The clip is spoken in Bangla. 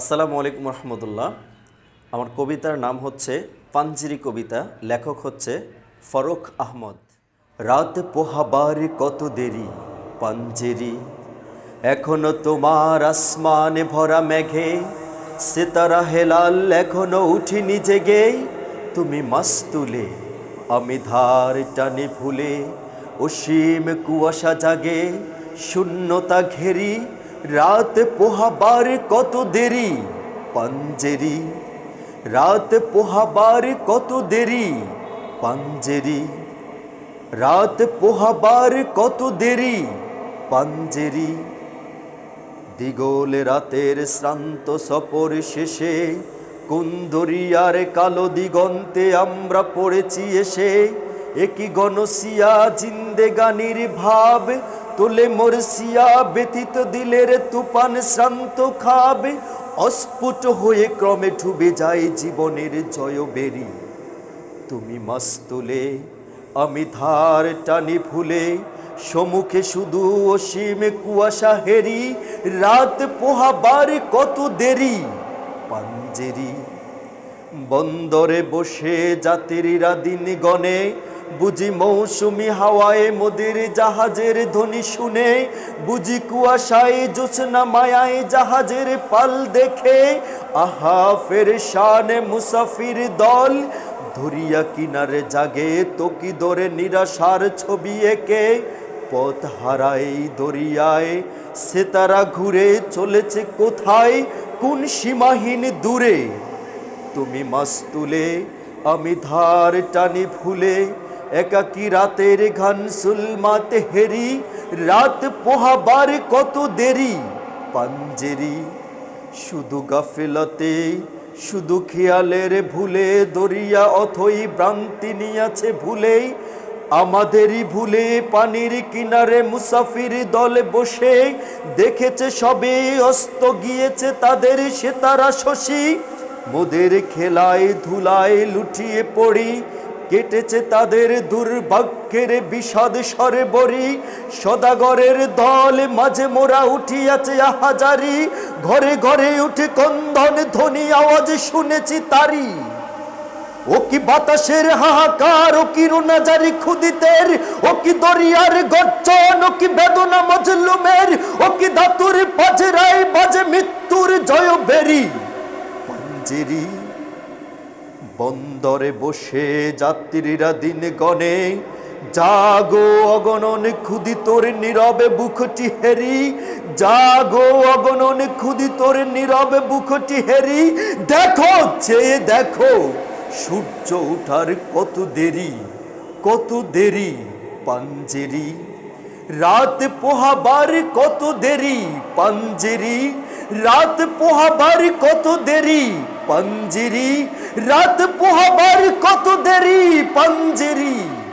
আসসালামু আলাইকুম রহমতুল্লাহ। আমার কবিতার নাম হচ্ছে পাঞ্জিরি কবিতা, লেখক হচ্ছে ফরুখ আহমদ। রাত পোহাবার কত দেরি পাঞ্জেরি, এখনও তোমার আসমানে ভরা মেঘে, সিতারা হেলাল এখনও উঠিনি জেগে। তুমি মাস তুলে আমি ধার টানে ভুলে, অসীম কুয়াশা জাগে, শূন্যতা ঘেরি রাত পোহাবার কত দেরি? পাঞ্জেরি। রাত পোহাবার কত দেরি? পাঞ্জেরি। রাত পোহাবার কত দেরি? পাঞ্জেরি। দিগল রাতের শ্রান্ত সফর শেষে, কুন্দরিয়ার কালো দিগন্তে আমরা পড়েছি এসে, একই গণসিয়া জিন্দেগানির ভাব তোলে মোরসিয়া ব্যতীত দিলের তুফান শ্রান্ত খাবে, অস্ফুট হয়ে ক্রমে ঠুবে যায় জীবনের জয় বেরি তুমি মাস্তুলে, আমি ধার টানি ফুলে সমুখে শুধু অসীম কুয়াশা হেরি, রাত পোহাবার কত দেরি, পাঞ্জেরি। বন্দরে বসে যাত্রীরা দিন গনে বুঝি মৌসুমি হাওয়ায় মোদের জাহাজের ধ্বনি শুনে, বুঝি কুয়াশায় জোছনা মায়ায় জাহাজের পাল দেখে, আহা ফের শানে মুসাফির দল, ধরিয়া কিনারে জাগে তোকি দরে নিরাশার ছবি এঁকে, পথ হারাই দরিয়ায়, সেতারা ঘুরে চলেছে কোথায়, কোন সীমাহীন দূরে? তুমি মাস্তুলে আমি ধার টানি ফুলে একাকি রাতের ঘান সুলমাতে হেরি, রাত পোহাবার কত দেরি? পাঞ্জেরি, শুধু গাফেলাতে, শুধু খেয়ালের ভুলে দরিয়া অথই ভ্রান্তি নিয়াছে ভুলেই, আমাদেরই ভুলে পানির কিনারে মুসাফির দলে বসে, দেখেছে সবে অস্ত গিয়েছে তাদের সে তারা শশী, মোদের খেলায় ধুলায় লুটিয়ে পড়ি কেটেছে তাদের দুর্ভাগ্যের বিষাদ স্বরে বরি সদাগরের দল মাঝে মোরা উঠিয়াছে হাজারি ঘরে ঘরে উঠে কন্দন ধ্বনি আওয়াজ শুনেছি তারি। ও কি বাতাসের হাহাকার, ও কি রুনাজারি খুদিতের ও কি দরিয়ার গর্জন, ও কি বেদনা মজলুমের, ও কি ধাতুর পাজরাই বাজে মৃত্যুর জয় বেরি পাঞ্জেরি বন্দরে বসে যাত্রীরা দিন গনে, জাগো অগণন খুদি তোর নীরবে বুকটি হেরি, জাগো অগণন খুদি তোর নীরবে বুকটি হেরি, দেখো চেয়ে দেখো সূর্য ওঠার কত দেরি কত দেরি পাঞ্জেরি, রাত পোহাবার কত দেরি পাঞ্জেরি রাত পোহাবার কত দেরি? পাঞ্জেরি। রাত পোহাবার কত দেরি? পাঞ্জেরি।